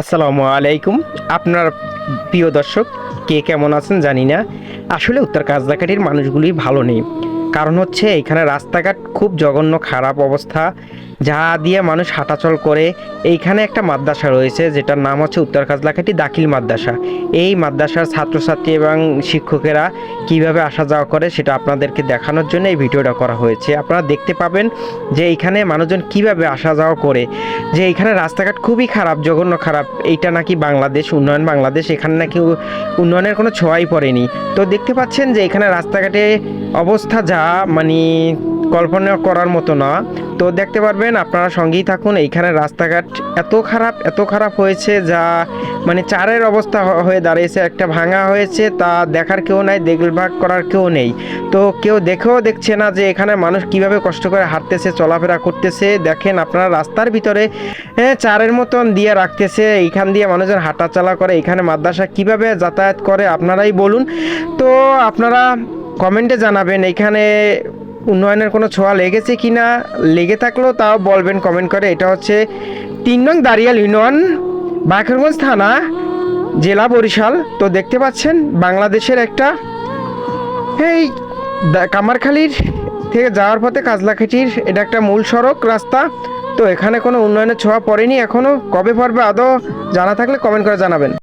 আসসালামু আলাইকুম। আপনার প্রিয় দর্শক, কে কেমন আছেন জানি না। আসলে উত্তর কাজদাকাটির মানুষগুলি ভালো নেই। কারণ হচ্ছে এখানে রাস্তাঘাট খুব জঘন্য খারাপ অবস্থা। যা দিয়ে মানুষ হাঁটাচল করে। এইখানে একটা মাদ্রাসা রয়েছে, যেটার নাম হচ্ছে উত্তর কাজলাকাটি দাখিল মাদ্রাসা। এই মাদ্রাসার ছাত্রছাত্রী এবং শিক্ষকেরা কীভাবে আসা যাওয়া করে সেটা আপনাদেরকে দেখানোর জন্য এই ভিডিওটা করা হয়েছে। আপনারা দেখতে পাবেন যে এইখানে মানুষজন কীভাবে আসা যাওয়া করে। যে এইখানে রাস্তাঘাট খুবই খারাপ, জঘন্য খারাপ। এইটা নাকি বাংলাদেশ, উন্নয়ন বাংলাদেশ। এখানে নাকি উন্নয়নের কোনো ছোঁয়াই পড়েনি। তো দেখতে পাচ্ছেন যে এখানে রাস্তাঘাটে অবস্থা যা মানে কল্পনা করার মতো না। তো দেখতে পারবেন আপনারা সঙ্গেই থাকুন, এইখানে রাস্তাঘাট এত খারাপ এত খারাপ হয়েছে যা মানে চারের অবস্থা হয়ে দাঁড়িয়েছে, একটা ভাঙা হয়েছে, তা দেখার কেউ নাই দেখভাগ করার কেউ নেই। তো কেউ দেখেও দেখছে না যে এখানে মানুষ কীভাবে কষ্ট করে হাঁটতেছে, চলাফেরা করতেছে। দেখেন আপনারা রাস্তার ভিতরে চারের মতন দিয়ে রাখতেছে। এইখান দিয়ে মানুষজন হাঁটাচলা করে, এখানে মাদ্রাসা কীভাবে যাতায়াত করে, আপনারাই বলুন। তো আপনারা কমেন্টে জানাবেন, এখানে উন্নয়নের কোনো ছোঁয়া লেগেছে কি না লেগে থাকলেও তাও বলবেন কমেন্ট করে। এটা হচ্ছে তিন নং দাঁড়িয়াল ইউনিয়ন বাকেরগঞ্জ থানা, জেলা বরিশাল। তো দেখতে পাচ্ছেন, বাংলাদেশের একটা এই কামারখালির থেকে যাওয়ার পথে কাজলাখাটির এটা একটা মূল সড়ক রাস্তা। তো এখানে কোনো উন্নয়নের ছোঁয়া পড়েনি এখনও কবে পড়বে আদৌ জানা থাকলে কমেন্ট করে জানাবেন।